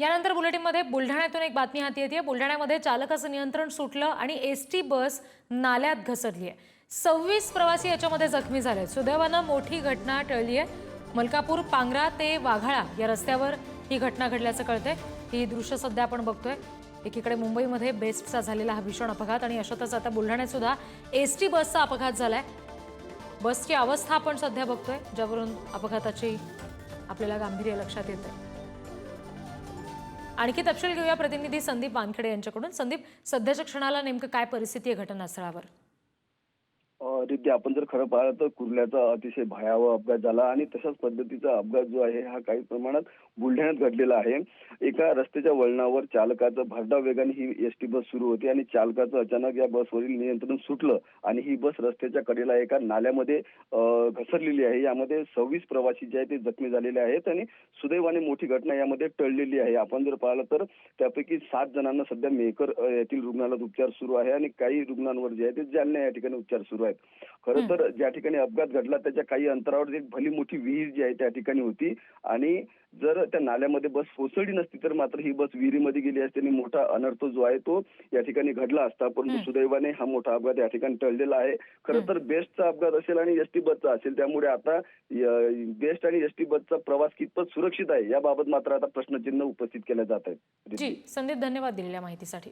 यानंतर बुलेटिनमध्ये बुलढाण्यातून एक बातमी हाती येते. बुलढाण्यामध्ये चालकाचं नियंत्रण सुटलं आणि एस टी बस नाल्यात घसरली आहे. सव्वीस प्रवासी याच्यामध्ये जखमी झाले सुदैवानं मोठी घटना टळली आहे. मलकापूर पांगरा ते वाघाळा या रस्त्यावर ही घटना घडल्याचं कळतंय. ही दृश्य सध्या आपण बघतोय. एकीकडे मुंबईमध्ये बेस्टचा झालेला हा भीषण अपघात आणि अशातच आता बुलढाण्यात सुद्धा एस टी बसचा अपघात झालाय. बसची अवस्था आपण सध्या बघतोय ज्यावरून अपघाताची आपल्याला गांभीर्य लक्षात येतं आणखी तपशील घेऊया. प्रतिनिधी संदीप वानखेडे यांच्याकडून. संदीप सध्याच्या क्षणाला नेमकं काय परिस्थिती आहे घटनास्थळावर? रित्या आपण जर खरं पाहिलं तर कुर्ल्याचा अतिशय भयावह अपघात झाला आणि तशाच पद्धतीचा अपघात जो आहे हा काही प्रमाणात बुलढाण्यात घडलेला आहे. एका रस्त्याच्या वळणावर चालकाचं भरधाव वेगाने ही एस टी बस सुरू होती आणि चालकाचं अचानक या बसवरील नियंत्रण सुटलं आणि ही बस रस्त्याच्या कडेला एका नाल्यामध्ये घसरलेली आहे. यामध्ये सव्वीस प्रवासी जे आहेत ते जखमी झालेले आहेत आणि सुदैवाने मोठी घटना यामध्ये टळलेली आहे. आपण जर पाहिलं तर त्यापैकी सात जणांना सध्या मेकर येथील रुग्णालयात उपचार सुरू आहे आणि काही रुग्णांवर जे आहे ते जालना या ठिकाणी उपचार सुरू आहेत. खरं तर ज्या ठिकाणी अपघात घडला त्याच्या काही अंतरावर एक भली मोठी विहीर जी आहे त्या ठिकाणी होती. आणि जर त्या नाल्यामध्ये बस कोसळली नसती तर मात्र ही बस विहिरीमध्ये गेली असती आणि मोठा अनर्थ जो आहे तो या ठिकाणी घडला असता. परंतु सुदैवाने हा मोठा अपघात या ठिकाणी टळलेला आहे. खरं तर बेस्टचा अपघात असेल आणि एस टी बसचा असेल त्यामुळे आता बेस्ट आणि एस टी बसचा प्रवास कितपत सुरक्षित आहे याबाबत मात्र आता प्रश्नचिन्ह उपस्थित केले जात आहेत. जी संदीप धन्यवाद दिलेल्या माहितीसाठी.